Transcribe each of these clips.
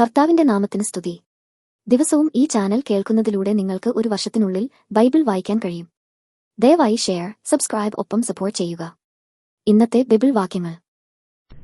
കർത്താവിന്റെ നാമത്തിന് സ്തുതി. ദിവസവും ഈ ചാനൽ കേൾക്കുന്നതിലൂടെ നിങ്ങൾക്ക് ഒരു വർഷത്തിനുള്ളിൽ ബൈബിൾ വായിക്കാൻ കഴിയും. ദയവായി ഷെയർ സബ്സ്ക്രൈബ് ഒപ്പം സപ്പോർട്ട് ചെയ്യുക. ഇന്നത്തെ ബൈബിൾ വാക്യങ്ങൾ.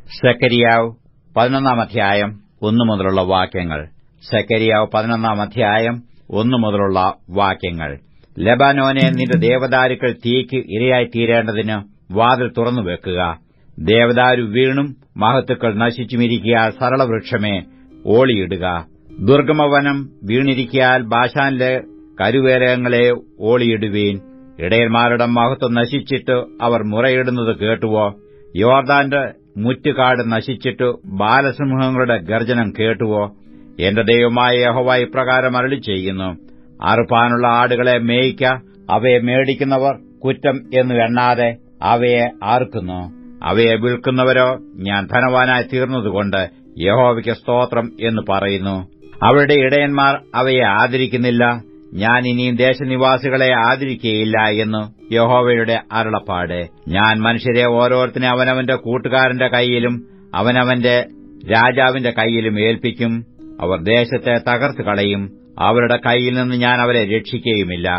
സെക്കരിയാവ് പതിനൊന്നാം അധ്യായം ഒന്നു മുതലുള്ള വാക്യങ്ങൾ. സെക്കരിയാവ് പതിനൊന്നാം അധ്യായം ഒന്നു മുതലുള്ള വാക്യങ്ങൾ. ലബാനോനെ നിന്റെ ദേവദാരുക്കൾ തീക്ക് ഇരയായി തീരേണ്ടതിന് വാതിൽ തുറന്നു വെക്കുക ദേവദാരു വീണും മഹത്തുക്കൾ നശിച്ചുമിരിക്കുക. സരളവൃക്ഷമേ ഓളിയിടുക. ദുർഗമവനം വീണിരിക്കാൽ ബാഷാനിലെ കരുവേലകങ്ങളെ ഓളിയിടുവീൻ. ഇടയന്മാരുടെ മഹത്വം നശിച്ചിട്ട് അവർ മുറയിടുന്നത് കേട്ടുവോ? യോർദാന്റെ മുറ്റുകാട് നശിച്ചിട്ട് ബാലസിംഹങ്ങളുടെ ഗർജനം കേട്ടുവോ? എന്റെ ദൈവമായ യഹോവ ഇപ്രകാരം അരളി ചെയ്യുന്നു അറുപ്പാനുള്ള ആടുകളെ മേയിക്ക അവയെ മേടിക്കുന്നവർ കുറ്റം എന്നു എണ്ണാതെ അവയെ ആർക്കുന്നു. അവയെ വിൽക്കുന്നവരോ ഞാൻ ധനവാനായി തീർന്നതുകൊണ്ട് യഹോവയ്ക്ക് സ്തോത്രം എന്ന് പറയുന്നു. അവരുടെ ഇടയന്മാർ അവയെ ആദരിക്കുന്നില്ല. ഞാൻ ഇനിയും ദേശനിവാസികളെ ആദരിക്കുകയില്ല എന്ന് യഹോവയുടെ അരുളപ്പാട്. ഞാൻ മനുഷ്യരെ ഓരോരുത്തരെ അവനവന്റെ കൂട്ടുകാരന്റെ കൈയിലും അവനവന്റെ രാജാവിന്റെ കൈയിലും ഏൽപ്പിക്കും. അവർ ദേശത്തെ തകർത്തു കളയും. അവരുടെ കൈയിൽ നിന്ന് ഞാൻ അവരെ രക്ഷിക്കുകയുമില്ല.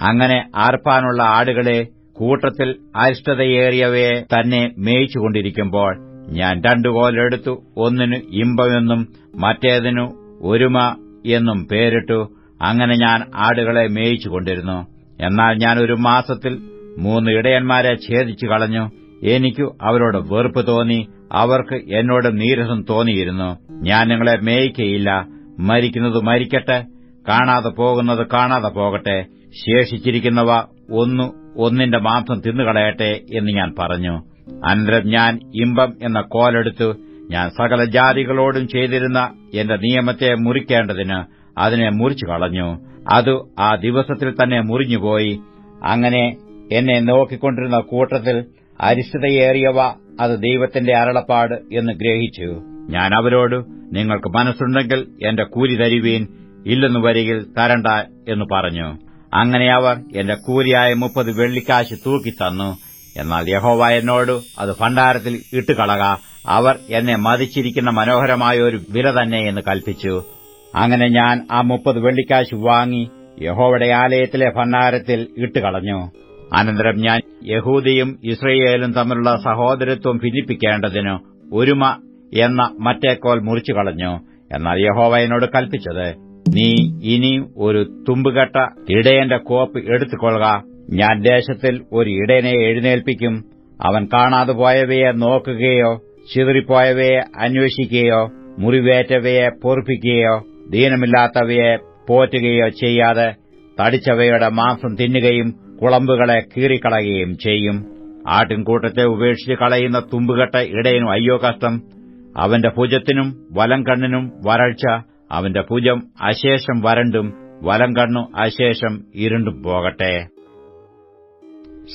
അങ്ങനെ ആർപ്പാനുള്ള ആടുകളെ കൂട്ടത്തിൽ അരിഷ്ടതയേറിയവയെ തന്നെ മേയിച്ചുകൊണ്ടിരിക്കുമ്പോൾ ഞാൻ രണ്ടു കോലെടുത്തു. ഒന്നിന് ഇമ്പമെന്നും മറ്റേതിനു ഒരുമ എന്നും പേരിട്ടു. അങ്ങനെ ഞാൻ ആടുകളെ മേയിച്ചുകൊണ്ടിരുന്നു എന്നാൽ ഞാൻ ഒരു മാസത്തിൽ മൂന്ന് ഇടയന്മാരെ ഛേദിച്ചു കളഞ്ഞു. എനിക്കു അവരോട് വെറുപ്പ് തോന്നി. അവർക്ക് എന്നോട് നീരസം തോന്നിയിരുന്നു. ഞാൻ നിങ്ങളെ മേയിക്കയില്ല. മരിക്കുന്നത് മരിക്കട്ടെ. കാണാതെ പോകുന്നത് കാണാതെ പോകട്ടെ. ശേഷിച്ചിരിക്കുന്നവ ഒന്നു ഒന്നിന്റെ മാംസം തിന്നുകളയട്ടെ എന്ന് ഞാൻ പറഞ്ഞു. അനന്തരം ഞാൻ ഇമ്പം എന്ന കോലെടുത്തു ഞാൻ സകല ജാതികളോടും ചെയ്തിരുന്ന എന്റെ നിയമത്തെ മുറിക്കേണ്ടതിന് അതിനെ മുറിച്ചു കളഞ്ഞു. അത് ആ ദിവസത്തിൽ തന്നെ മുറിഞ്ഞുപോയി. അങ്ങനെ എന്നെ നോക്കിക്കൊണ്ടിരുന്ന കൂട്ടത്തിൽ അരിഷ്ടതയേറിയവ അത് ദൈവത്തിന്റെ അരളപ്പാട് എന്ന് ഗ്രഹിച്ചു. ഞാൻ അവരോട് നിങ്ങൾക്ക് മനസ്സുണ്ടെങ്കിൽ എന്റെ കൂലി തരുവീൻ ഇല്ലെന്നു വരികിൽ തരണ്ട എന്ന് പറഞ്ഞു. അങ്ങനെ അവർ എന്റെ കൂലിയായ മുപ്പത് വെള്ളിക്കാശ് തൂക്കിത്തന്നു എന്നാൽ യഹോവ എന്നോട് അത് ഭണ്ഡാരത്തിൽ ഇട്ടുകളക. അവർ എന്നെ മതിച്ചിരിക്കുന്ന മനോഹരമായ ഒരു വില തന്നെ എന്ന് കൽപ്പിച്ചു. അങ്ങനെ ഞാൻ ആ മുപ്പത് വെള്ളിക്കാശ് വാങ്ങി യഹോവയുടെ ആലയത്തിലെ ഭണ്ഡാരത്തിൽ ഇട്ടുകളഞ്ഞു. അനന്തരം ഞാൻ യഹൂദിയും ഇസ്രയേലും തമ്മിലുള്ള സഹോദരത്വം ഭിന്നിപ്പിക്കേണ്ടതിന് ഒരുമ എന്ന മറ്റേക്കോൽ മുറിച്ചു കളഞ്ഞു. എന്നാൽ യഹോവ എന്നോട് കൽപ്പിച്ചത് നീ ഇനി ഒരു തുമ്പുകെട്ട ഇടയന്റെ കോപ്പ് എടുത്തുകൊള്ളുക. ഞാൻ ദേശത്തിൽ ഒരു ഇടനെ എഴുന്നേൽപ്പിക്കും. അവൻ കാണാതെ പോയവയെ നോക്കുകയോ ചിതറിപ്പോയവയെ അന്വേഷിക്കുകയോ മുറിവേറ്റവയെ പൊറുപ്പിക്കുകയോ ദീനമില്ലാത്തവയെ പോറ്റുകയോ ചെയ്യാതെ തടിച്ചവയുടെ മാംസം തിന്നുകയും കുളമ്പുകളെ കീറിക്കളയുകയും ചെയ്യും. ആട്ടിൻകൂട്ടത്തെ ഉപേക്ഷിച്ച് കളയുന്ന തുമ്പുകെട്ട ഇടയനും അയ്യോ കഷ്ടം. അവന്റെ ഭുജത്തിനും വലം കണ്ണിനും വരൾച്ച അവന്റെ ഭുജം അശേഷം വരണ്ടും വലം കണ്ണു അശേഷം ഇരുണ്ടും പോകട്ടെ.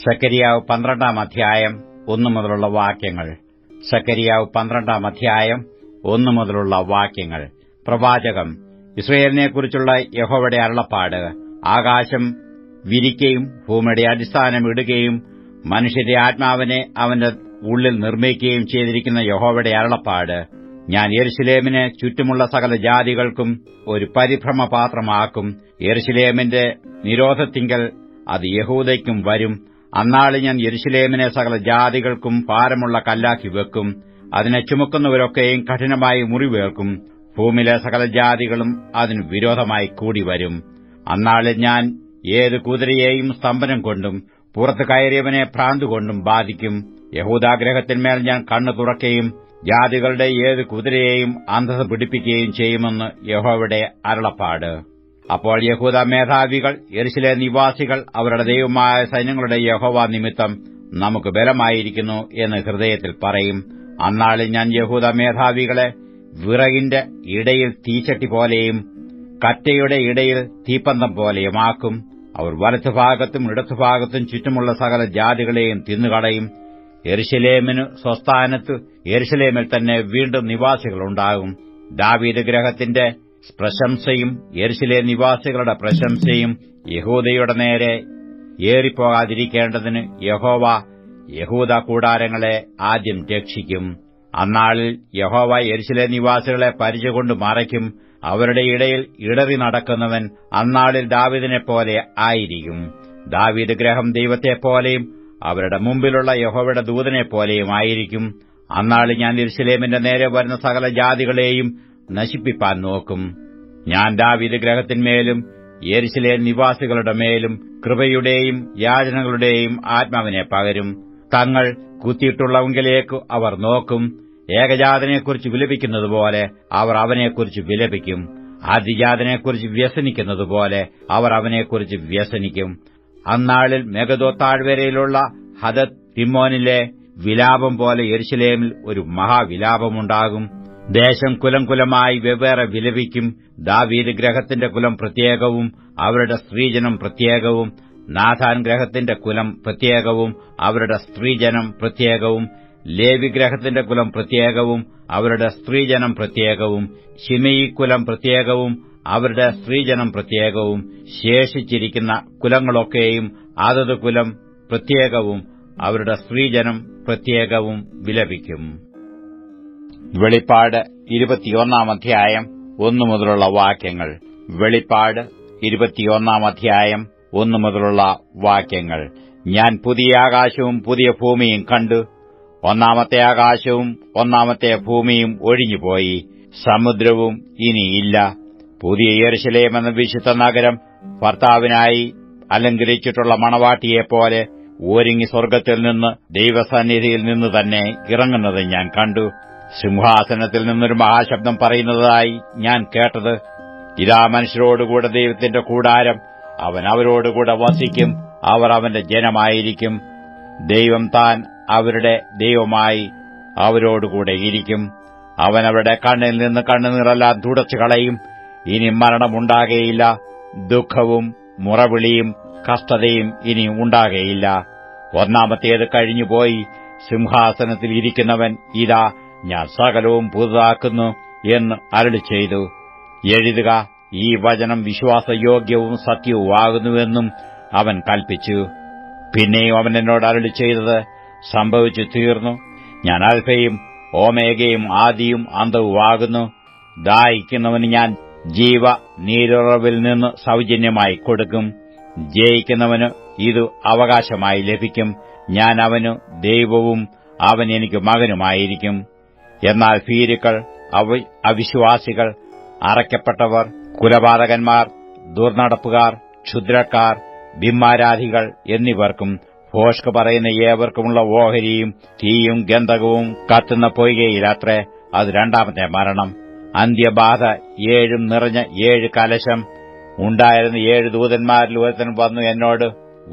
സക്കരിയാവ് പന്ത്രണ്ടാം അധ്യായം ഒന്നു മുതലുള്ള വാക്യങ്ങൾ. സക്കരിയാവ് പന്ത്രണ്ടാം അധ്യായം ഒന്നു മുതലുള്ള വാക്യങ്ങൾ. പ്രവാചകം ഇസ്രയേലിനെക്കുറിച്ചുള്ള യഹോവയുടെ അരുളപ്പാട്. ആകാശം വിരിക്കുകയും ഭൂമിയുടെ അടിസ്ഥാനം ഇടുകയും മനുഷ്യന്റെ ആത്മാവിനെ അവന്റെ ഉള്ളിൽ നിർമ്മിക്കുകയും ചെയ്തിരിക്കുന്ന യഹോവയുടെ അരുളപ്പാട് ഞാൻ യെരുശലേമിനെ ചുറ്റുമുള്ള സകല ജാതികൾക്കും ഒരു പരിഭ്രമപാത്രമാക്കും. യെരുശലേമിന്റെ നിരോധത്തിങ്കൽ അത് യഹൂദയ്ക്കും വരും. അന്നാളിൽ ഞാൻ യെരുശലേമിനെ സകല ജാതികൾക്കും ഭാരമുള്ള കല്ലാക്കി വെക്കും. അതിനെ ചുമക്കുന്നവരൊക്കെയും കഠിനമായി മുറിവേൽക്കും. ഭൂമിയിലെ സകല ജാതികളും അതിന് വിരോധമായി കൂടി വരും. അന്നാളിൽ ഞാൻ ഏത് കുതിരയെയും സ്തംഭനം കൊണ്ടും പുറത്ത് കയറിയവനെ ഭ്രാന്തുകൊണ്ടും ബാധിക്കും. യഹൂദാഗ്രഹത്തിന്മേൽ ഞാൻ കണ്ണു തുറക്കുകയും ജാതികളുടെ ഏത് കുതിരയെയും അന്ധത പിടിപ്പിക്കുകയും ചെയ്യുമെന്ന് യഹോവയുടെ അരുളപ്പാട്. അപ്പോൾ യഹൂദ മേധാവികൾ എരിശിലെ നിവാസികൾ അവരുടെ ദൈവമായ സൈന്യങ്ങളുടെ യഹോവ നിമിത്തം നമുക്ക് ബലമായിരിക്കുന്നു എന്ന് ഹൃദയത്തിൽ പറയും. അന്നാളിൽ ഞാൻ യഹൂദ മേധാവികളെ വിറകിന്റെ ഇടയിൽ തീച്ചട്ടി പോലെയും കറ്റയുടെ ഇടയിൽ തീപ്പന്തം പോലെയുമാക്കും അവർ വലത്തുഭാഗത്തും ഇടത്തുഭാഗത്തും ചുറ്റുമുള്ള സകല ജാതികളെയും തിന്നുകളയും. എരുശലേമിന് സ്വസ്ഥാനത്ത് എരുശലേമിൽ തന്നെ വീണ്ടും നിവാസികളുണ്ടാകും. ദാവീദ് ഗ്രഹത്തിന്റെ പ്രശംസയും യെരുശിലെ നിവാസികളുടെ പ്രശംസയും യഹൂദയുടെ നേരെ ഏറിപ്പോകാതിരിക്കേണ്ടതിന് യഹോവ യഹൂദ കൂടാരങ്ങളെ ആദ്യം രക്ഷിക്കും. അന്നാളിൽ യഹോവ യെരുശിലെ നിവാസികളെ പരിചയകൊണ്ട് മറയ്ക്കും. അവരുടെ ഇടയിൽ ഇടറി നടക്കുന്നവൻ അന്നാളിൽ ദാവിദിനെപ്പോലെ ആയിരിക്കും. ദാവീദ് ഗ്രഹം ദൈവത്തെപ്പോലെയും അവരുടെ മുമ്പിലുള്ള യഹോവയുടെ ദൂതനെപ്പോലെയും ആയിരിക്കും. അന്നാളിൽ ഞാൻ യെരുശലേമിന്റെ നേരെ വരുന്ന സകല ജാതികളെയും നശിപ്പിപ്പാൻ നോക്കും. ഞാൻ ദാവീദ് ഗ്രഹത്തിന്മേലും യെരുശലേം നിവാസികളുടെ മേലും കൃപയുടെയും യാചനകളുടെയും ആത്മാവിനെ പകരും. തങ്ങൾ കുത്തിയിട്ടുള്ളവങ്കിലേക്ക് അവർ നോക്കും. ഏകജാതനെക്കുറിച്ച് വിലപിക്കുന്നതുപോലെ അവർ അവനെക്കുറിച്ച് വിലപിക്കും. ആദിജാതനെക്കുറിച്ച് വ്യസനിക്കുന്നതുപോലെ അവർ അവനെക്കുറിച്ച് വ്യസനിക്കും. അന്നാളിൽ മെഗദോ താഴ്വരയിലുള്ള ഹദത് തിമോനിലെ വിലാപം പോലെ യെരുശലേമിൽ ഒരു മഹാവിലാപമുണ്ടാകും. ദേശം കുലം കുലമായി വെവ്വേറെ വിലപിക്കും. ദാവീദ് ഗ്രഹത്തിന്റെ കുലം പ്രത്യേകവും അവരുടെ സ്ത്രീജനം പ്രത്യേകവും നാഥാൻ ഗ്രഹത്തിന്റെ കുലം പ്രത്യേകവും അവരുടെ സ്ത്രീജനം പ്രത്യേകവും ലേവി ഗ്രഹത്തിന്റെ കുലം പ്രത്യേകവും അവരുടെ സ്ത്രീജനം പ്രത്യേകവും ഷിമയി കുലം പ്രത്യേകവും അവരുടെ സ്ത്രീജനം പ്രത്യേകവും ശേഷിച്ചിരിക്കുന്ന കുലങ്ങളൊക്കെയും അതത് കുലം പ്രത്യേകവും അവരുടെ സ്ത്രീജനം പ്രത്യേകവും വിലപിക്കും. വെളിപ്പാട് ഇരുപത്തിയൊന്നാം അധ്യായം ഒന്നു മുതലുള്ള വാക്യങ്ങൾ. വെളിപ്പാട് ഇരുപത്തിയൊന്നാം അധ്യായം ഒന്നു മുതലുള്ള വാക്യങ്ങൾ. ഞാൻ പുതിയ ആകാശവും പുതിയ ഭൂമിയും കണ്ടു. ഒന്നാമത്തെ ആകാശവും ഒന്നാമത്തെ ഭൂമിയും ഒഴിഞ്ഞുപോയി. സമുദ്രവും ഇനിയില്ല പുതിയ ഏർശലേം എന്ന വിശുദ്ധ നഗരം ഭർത്താവിനായി അലങ്കരിച്ചിട്ടുള്ള മണവാട്ടിയെപ്പോലെ ഒരുങ്ങി സ്വർഗത്തിൽ നിന്ന് ദൈവസന്നിധിയിൽ നിന്ന് തന്നെ ഇറങ്ങുന്നത് ഞാൻ കണ്ടു. സിംഹാസനത്തിൽ നിന്നൊരു മഹാശബ്ദം പറയുന്നതായി ഞാൻ കേട്ടത്. ഇതാ മനുഷ്യരോടുകൂടെ ദൈവത്തിന്റെ കൂടാരം. അവൻ അവരോടുകൂടെ വസിക്കും. അവർ അവന്റെ ജനമായിരിക്കും. ദൈവം താൻ അവരുടെ ദൈവമായി അവരോടുകൂടെ ഇരിക്കും. അവൻ അവരുടെ കണ്ണിൽ നിന്ന് കണ്ണുനീറെല്ലാം തുടച്ചു കളയും. ഇനി മരണമുണ്ടാകയില്ല. ദുഃഖവും മുറവിളിയും കഷ്ടതയും ഇനി ഉണ്ടാകയില്ല. ഒന്നാമത്തേത് കഴിഞ്ഞുപോയി. സിംഹാസനത്തിൽ ഇരിക്കുന്നവൻ ഇതാ ഞാൻ സകലവും പുതുതാക്കുന്നു എന്ന് അരളി ചെയ്തു എഴുതുക ഈ വചനം വിശ്വാസയോഗ്യവും സത്യവുമാകുന്നുവെന്നും അവൻ കൽപ്പിച്ചു. പിന്നെയും അവൻ എന്നോട് അരളി ചെയ്തത് സംഭവിച്ചു തീർന്നു. ഞാൻ അൽഫയും ഓമേഗയും ആദിയും അന്തവുമാകുന്നു ദാഹിക്കുന്നവന് ഞാൻ ജീവ നീരുറവിൽ നിന്ന് സൗജന്യമായി കൊടുക്കും. ജയിക്കുന്നവന് ഇത് അവകാശമായി ലഭിക്കും. ഞാൻ അവനു ദൈവവും അവൻ എനിക്ക് മകനുമായിരിക്കും. എന്നാൽ ഭീരുക്കൾ അവിശ്വാസികൾ അറയ്ക്കപ്പെട്ടവർ കുലപാതകന്മാർ ദുർനടപ്പുകാർ ക്ഷുദ്രക്കാർ ബിംബാരാധികൾ എന്നിവർക്കും ഭോഷ്ക് പറയുന്ന ഏവർക്കുമുള്ള ഓഹരിയും തീയും ഗന്ധകവും കത്തുന്ന പൊയ്കയിലത്രേ അത് രണ്ടാമത്തെ മരണം. അന്ത്യബാധ ഏഴും നിറഞ്ഞ ഏഴ് കലശം. ഉണ്ടായിരുന്ന ഏഴ് ദൂതന്മാരിൽ ഒരുത്തൻ വന്നു എന്നോട്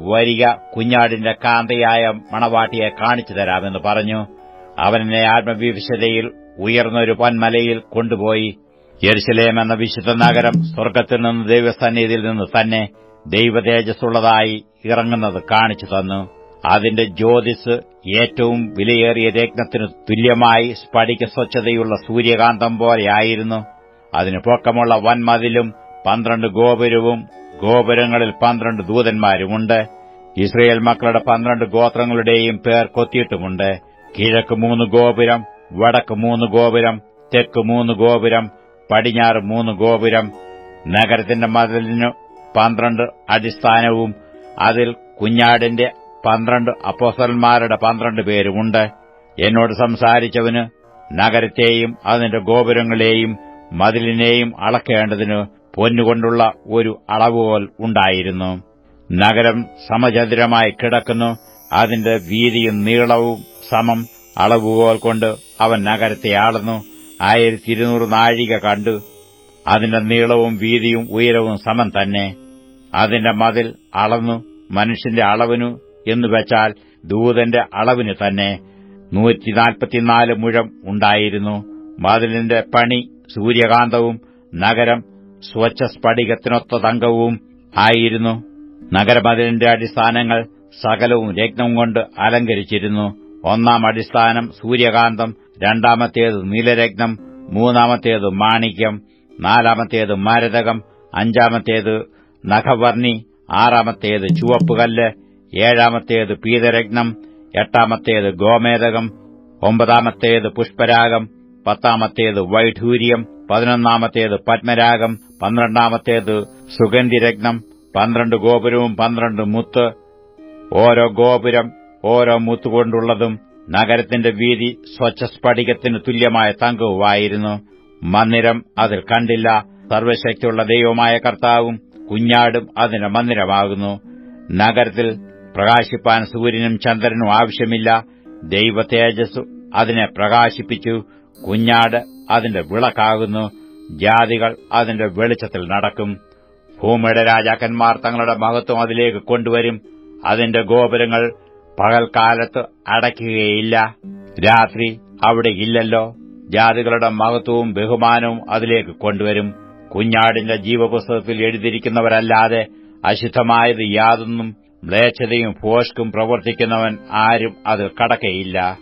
വരിക കുഞ്ഞാടിന്റെ കാന്തയായ മണവാട്ടിയെ കാണിച്ചു തരാമെന്ന് പറഞ്ഞു. അവനെന്നെ ആത്മവിവശതയിൽ ഉയർന്നൊരു പൊന്മലയിൽ കൊണ്ടുപോയി. ജെറുസലേം എന്ന വിശുദ്ധ നഗരം സ്വർഗത്തിൽ നിന്ന് ദൈവസന്നിധിയിൽ നിന്ന് തന്നെ ദൈവതേജസ്സുള്ളതായി ഇറങ്ങുന്നത് കാണിച്ചു തന്നു. അതിന്റെ ജ്യോതിസ് ഏറ്റവും വിലയേറിയ രത്നത്തിനു തുല്യമായി സ്ഫടിക സ്വച്ഛതയുള്ള സൂര്യകാന്തം പോലെയായിരുന്നു അതിന് പൊക്കമുള്ള വൻമതിലും പന്ത്രണ്ട് ഗോപുരവും ഗോപുരങ്ങളിൽ പന്ത്രണ്ട് ദൂതന്മാരുമുണ്ട്. ഇസ്രയേൽ മക്കളുടെ പന്ത്രണ്ട് ഗോത്രങ്ങളുടെയും പേർ കൊത്തിയിട്ടുമുണ്ട്. കിഴക്ക് മൂന്ന് ഗോപുരം വടക്ക് മൂന്ന് ഗോപുരം തെക്ക് മൂന്ന് ഗോപുരം പടിഞ്ഞാറ് മൂന്ന് ഗോപുരം. നഗരത്തിന്റെ മതിലിനു പന്ത്രണ്ട് അടിസ്ഥാനവും അതിൽ കുഞ്ഞാടിന്റെ പന്ത്രണ്ട് അപ്പോസന്മാരുടെ പന്ത്രണ്ട് പേരുമുണ്ട്. എന്നോട് സംസാരിച്ചവന് നഗരത്തെയും അതിന്റെ ഗോപുരങ്ങളെയും മതിലിനെയും അളക്കേണ്ടതിന് പൊന്നുകൊണ്ടുള്ള ഒരു അളവുകോൽ ഉണ്ടായിരുന്നു. നഗരം സമചതുരമായി കിടക്കുന്നു. അതിന്റെ വീതിയും നീളവും സമം അളവുകോൽ കൊണ്ട് അവൻ നഗരത്തെ ആളുന്നു. ആയിരത്തി ഇരുന്നൂറ് നാഴിക കണ്ടു. അതിന്റെ നീളവും വീതിയും ഉയരവും സമം തന്നെ. അതിന്റെ മതിൽ അളന്നു മനുഷ്യന്റെ അളവിനു എന്നു വെച്ചാൽ ദൂതന്റെ അളവിന് തന്നെ. നൂറ്റിനാൽപ്പത്തിനാല് മുഴം ഉണ്ടായിരുന്നു. മതിലിന്റെ പണി സൂര്യകാന്തവും നഗരം സ്വച്ഛ സ്ഫടികത്തിനൊത്ത തങ്കവും ആയിരുന്നു. നഗരമതിലിന്റെ അടിസ്ഥാനങ്ങൾ സകലവും രത്നം കൊണ്ട് അലങ്കരിച്ചിരുന്നു. ഒന്നാം അടിസ്ഥാനം സൂര്യകാന്തം രണ്ടാമത്തേത് നീലരത്നം മൂന്നാമത്തേത് മാണിക്യം നാലാമത്തേത് മാരതകം അഞ്ചാമത്തേത് നഖവർണി ആറാമത്തേത് ചുവപ്പുകല്ല് ഏഴാമത്തേത് പീതരത്നം എട്ടാമത്തേത് ഗോമേതകം ഒമ്പതാമത്തേത് പുഷ്പരാഗം പത്താമത്തേത് വൈഢൂര്യം പതിനൊന്നാമത്തേത് പത്മരാഗം പന്ത്രണ്ടാമത്തേത് സുഗന്ധിരത്നം പന്ത്രണ്ട് ഗോപുരവും പന്ത്രണ്ട് മുത്ത് ഓരോ ഗോപുരം ഓരോ മുത്തുകൊണ്ടുള്ളതും നഗരത്തിന്റെ വീതി സ്വച്ഛസ്ഫടികത്തിന് തുല്യമായ തങ്കവുമായിരുന്നു. മന്ദിരം അതിൽ കണ്ടില്ല. സർവശക്തിയുള്ള ദൈവമായ കർത്താവും കുഞ്ഞാടും അതിന്റെ മന്ദിരമാകുന്നു. നഗരത്തിൽ പ്രകാശിപ്പാൻ സൂര്യനും ചന്ദ്രനും ആവശ്യമില്ല. ദൈവ തേജസ് അതിനെ പ്രകാശിപ്പിച്ചു. കുഞ്ഞാട് അതിന്റെ വിളക്കാകുന്നു. ജാതികൾ അതിന്റെ വെളിച്ചത്തിൽ നടക്കും. ഭൂമിയുടെ രാജാക്കന്മാർ തങ്ങളുടെ മഹത്വം അതിലേക്ക് കൊണ്ടുവരും. അതിന്റെ ഗോപുരങ്ങൾ പകൽക്കാലത്ത് അടയ്ക്കുകയില്ല. രാത്രി അവിടെ ഇല്ലല്ലോ. ജാതികളുടെ മഹത്വവും ബഹുമാനവും അതിലേക്ക് കൊണ്ടുവരും. കുഞ്ഞാടിന്റെ ജീവപുസ്തകത്തിൽ എഴുതിയിരിക്കുന്നവരല്ലാതെ അശുദ്ധമായത് യാതൊന്നും മ്ലേച്ഛതയും ഭോഷ്കും പ്രവർത്തിക്കുന്നവൻ ആരും അത് കടക്കയില്ല.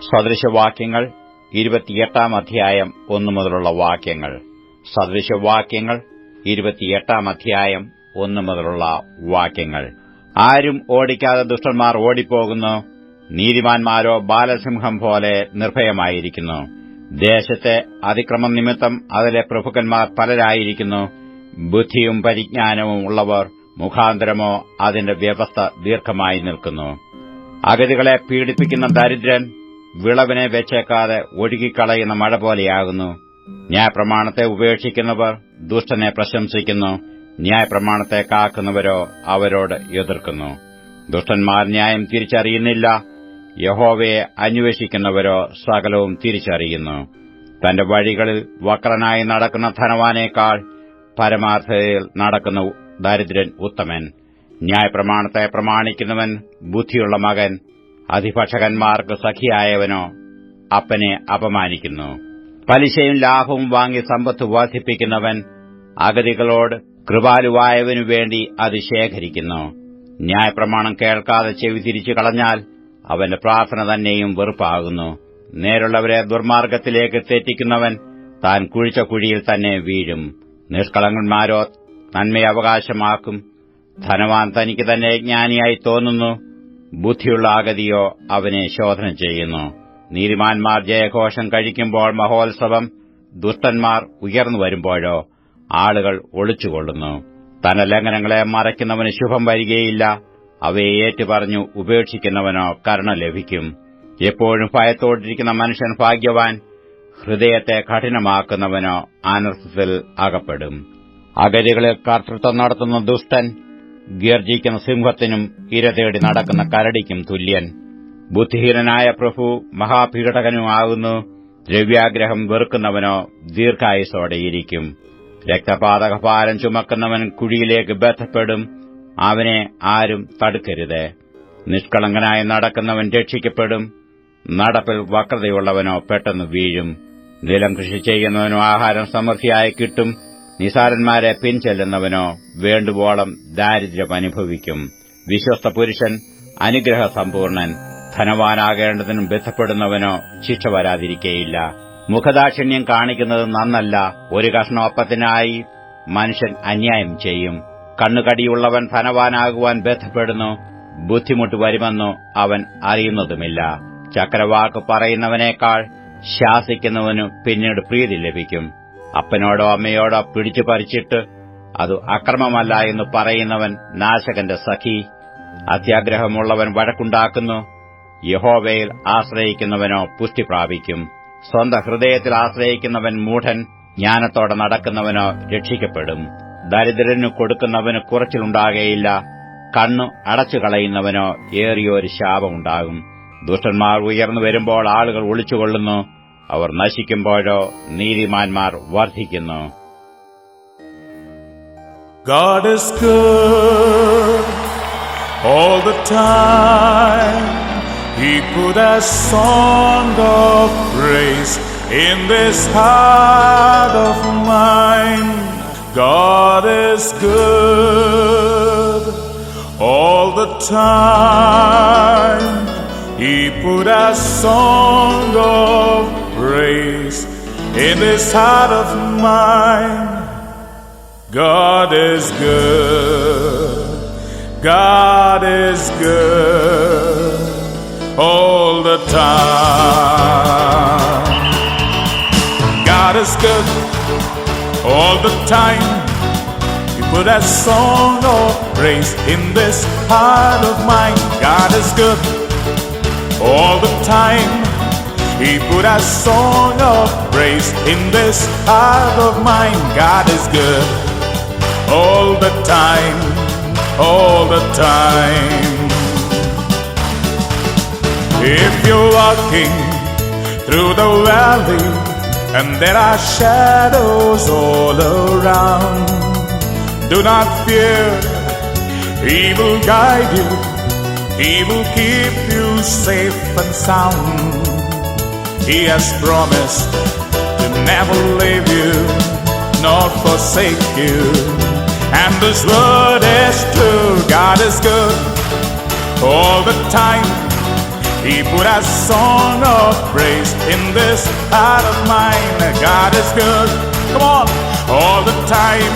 സദൃശവാക്യങ്ങൾ ഇരുപത്തിയെട്ടാം അധ്യായം ഒന്നു മുതലുള്ള വാക്യങ്ങൾ. സദൃശവാക്യങ്ങൾ ഇരുപത്തിയെട്ടാം അധ്യായം ഒന്നു മുതലുള്ള വാക്യങ്ങൾ. ആരും ഓടിക്കാതെ ദുഷ്ടന്മാർ ഓടിപ്പോകുന്നു. നീതിമാന്മാരോ ബാലസിംഹം പോലെ നിർഭയമായിരിക്കുന്നു. ദേശത്തെ അതിക്രമം നിമിത്തം അതിലെ പ്രഭുക്കന്മാർ പലരായിരിക്കുന്നു. ബുദ്ധിയും പരിജ്ഞാനവും ഉള്ളവർ മുഖാന്തരമോ അതിന്റെ വ്യവസ്ഥ ദീർഘമായി നിൽക്കുന്നു. അഗതികളെ പീഡിപ്പിക്കുന്ന ദരിദ്രൻ വിളവിനെ വെച്ചേക്കാതെ ഒഴുകിക്കളയുന്ന മഴ പോലെയാകുന്നു. ന്യായപ്രമാണത്തെ ഉപേക്ഷിക്കുന്നവർ ദുഷ്ടനെ പ്രശംസിക്കുന്നു. ന്യായപ്രമാണത്തെ കാക്കുന്നവരോ അവരോട് എതിർക്കുന്നു. ദുഷ്ടന്മാർ ന്യായം തിരിച്ചറിയുന്നില്ല. യഹോവയെ അന്വേഷിക്കുന്നവരോ സകലവും തിരിച്ചറിയുന്നു. തന്റെ വഴികളിൽ വക്രനായി നടക്കുന്ന ധനവാനേക്കാൾ പരമാർത്ഥതയിൽ നടക്കുന്ന ദരിദ്രൻ ഉത്തമൻ. ന്യായപ്രമാണത്തെ പ്രമാണിക്കുന്നവൻ ബുദ്ധിയുള്ള മകൻ. അധിഭക്ഷകന്മാർക്ക് സഖിയായവനോ അപ്പനെ അപമാനിക്കുന്നു. പലിശയും ലാഭവും വാങ്ങി സമ്പത്ത് വർദ്ധിപ്പിക്കുന്നവൻ അഗതികളോട് കൃപാലുവായവനു വേണ്ടി അത് ശേഖരിക്കുന്നു. ന്യായപ്രമാണം കേൾക്കാതെ ചെവി തിരിച്ചു കളഞ്ഞാൽ അവന്റെ പ്രാർത്ഥന തന്നെയും വെറുപ്പാകുന്നു. നേരുള്ളവരെ ദുർമാർഗത്തിലേക്ക് തെറ്റിക്കുന്നവൻ താൻ കുഴിച്ച കുഴിയിൽ തന്നെ വീഴും. നിഷ്കളങ്കന്മാരോ നന്മയെ അവകാശമാക്കും. ധനവാൻ തനിക്ക് തന്നെ ജ്ഞാനിയായി തോന്നുന്നു. ബുദ്ധിയുള്ള അഗതിയോ അവനെ ശോധന ചെയ്യുന്നു. നീതിമാന്മാർ ജയഘോഷം കഴിക്കുമ്പോൾ മഹോത്സവം ദുഷ്ടന്മാർ ഉയർന്നു വരുമ്പോഴോ ആളുകൾ ഒളിച്ചുകൊള്ളുന്നു. തന്റെ ലംഘനങ്ങളെ മറയ്ക്കുന്നവന് ശുഭം വരികയില്ല. അവയെ ഏറ്റുപറഞ്ഞു ഉപേക്ഷിക്കുന്നവനോ കരുണ ലഭിക്കും. എപ്പോഴും ഭയത്തോടിരിക്കുന്ന മനുഷ്യൻ ഭാഗ്യവാൻ. ഹൃദയത്തെ കഠിനമാക്കുന്നവനോ അനർത്ഥത്തിൽ അകപ്പെടും. അഗതികളിൽ കർത്തൃത്വം നടത്തുന്ന ദുഷ്ടൻ ഗർജിക്കുന്ന സിംഹത്തിനും ഇരതേടി നടക്കുന്ന കരടിക്കും തുല്യൻ. ബുദ്ധിഹീനനായ പ്രഭു മഹാപീഡകനുമാകുന്നു. ദ്രവ്യാഗ്രഹം വെറുക്കുന്നവനോ ദീർഘായുസോടെയിരിക്കും രക്തപാതകഭാരം ചുമക്കുന്നവൻ കുഴിയിലേക്ക് ബന്ധപ്പെടും. അവനെ ആരും തടുക്കരുത്. നിഷ്കളങ്കനായി നടക്കുന്നവൻ രക്ഷിക്കപ്പെടും. നടപ്പിൽ വക്രതയുള്ളവനോ പെട്ടെന്ന് വീഴും. നിലം കൃഷി ചെയ്യുന്നവനോ ആഹാരം സമൃദ്ധിയായി കിട്ടും. നിസാരന്മാരെ പിൻചെല്ലുന്നവനോ വേണ്ടുവോളം ദാരിദ്ര്യം അനുഭവിക്കും. വിശ്വസ്ത പുരുഷൻ അനുഗ്രഹ സമ്പൂർണൻ ധനവാനാകേണ്ടതിനും ബന്ധപ്പെടുന്നവനോ ശിക്ഷ വരാതിരിക്കയില്ല. മുഖദാക്ഷിണ്യം കാണിക്കുന്നത് നന്നല്ല. ഒരു കഷ്ണം അപ്പത്തിനായി മനുഷ്യൻ അന്യായം ചെയ്യും. കണ്ണുകടിയുള്ളവൻ ധനവാനാകുവാൻ ബന്ധപ്പെടുന്നു. ബുദ്ധിമുട്ട് വരുമെന്നു അവൻ അറിയുന്നതുമില്ല. ചക്രവാക്ക് പറയുന്നവനേക്കാൾ ശാസിക്കുന്നവനു പിന്നീട് പ്രീതി ലഭിക്കും. അപ്പനോടോ അമ്മയോടോ പിടിച്ചു പറിച്ചിട്ട് അത് അക്രമമല്ല എന്ന് പറയുന്നവൻ നാശകന്റെ സഖി. അത്യാഗ്രഹമുള്ളവൻ വഴക്കുണ്ടാക്കുന്നു. യഹോവയിൽ ആശ്രയിക്കുന്നവനോ പുഷ്ടി പ്രാപിക്കും. സ്വന്തം ഹൃദയത്തിൽ ആശ്രയിക്കുന്നവൻ മൂഢൻ ജ്ഞാനത്തോടെ നടക്കുന്നവനോ രക്ഷിക്കപ്പെടും. ദരിദ്രനു കൊടുക്കുന്നവന് കുറച്ചിലുണ്ടാകയില്ല കണ്ണു അടച്ചു കളയുന്നവനോ ഏറിയൊരു ശാപമുണ്ടാകും. ദുഷ്ടന്മാർ ഉയർന്നു വരുമ്പോൾ ആളുകൾ ഒളിച്ചുകൊള്ളുന്നു അവർ നശിക്കുമ്പോഴോ നീതിമാന്മാർ വർദ്ധിക്കുന്നു. God is good all the time. He put a song of praise in this heart of mine. God is good all the time. He put a song of praise in this heart of mine. God is good. God is good all the time. God is good all the time. You put a song of praise in this heart of mine. God is good all the time. He put a song of praise in this heart of mine. God is good all the time, all the time. If you're walking through the valley and there are shadows all around, do not fear, He will guide you, He will keep you safe and sound. He has promised to never leave you nor forsake you. And this word is true, God is good all the time. He put a song of praise in this heart of mine. God is good, come on, all the time.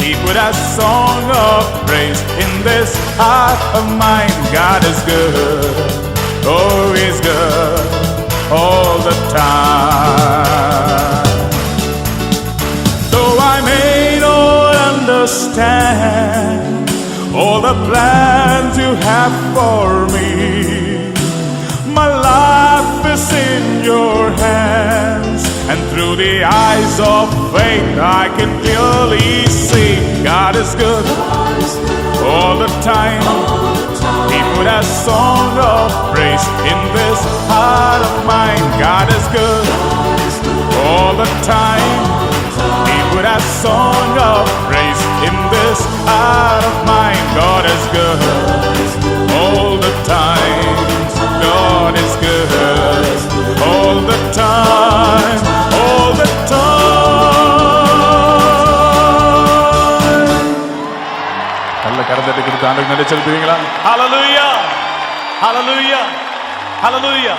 He put a song of praise in this heart of mine. God is good, oh, He's good all the time. Though I may not understand all the plans you have for me, in your hands, and through the eyes of faith, I can clearly see God is good all the time. He put a song of praise in this heart of mine. God is good all the time. He put a song of praise in this heart of mine. God is good all the time. Lord is good all the time, all the time. நல்ல கரத்தட்டை கொடுத்து ஆண்டுக்கு நடிச்சிருப்பீங்களா hallelujah hallelujah hallelujah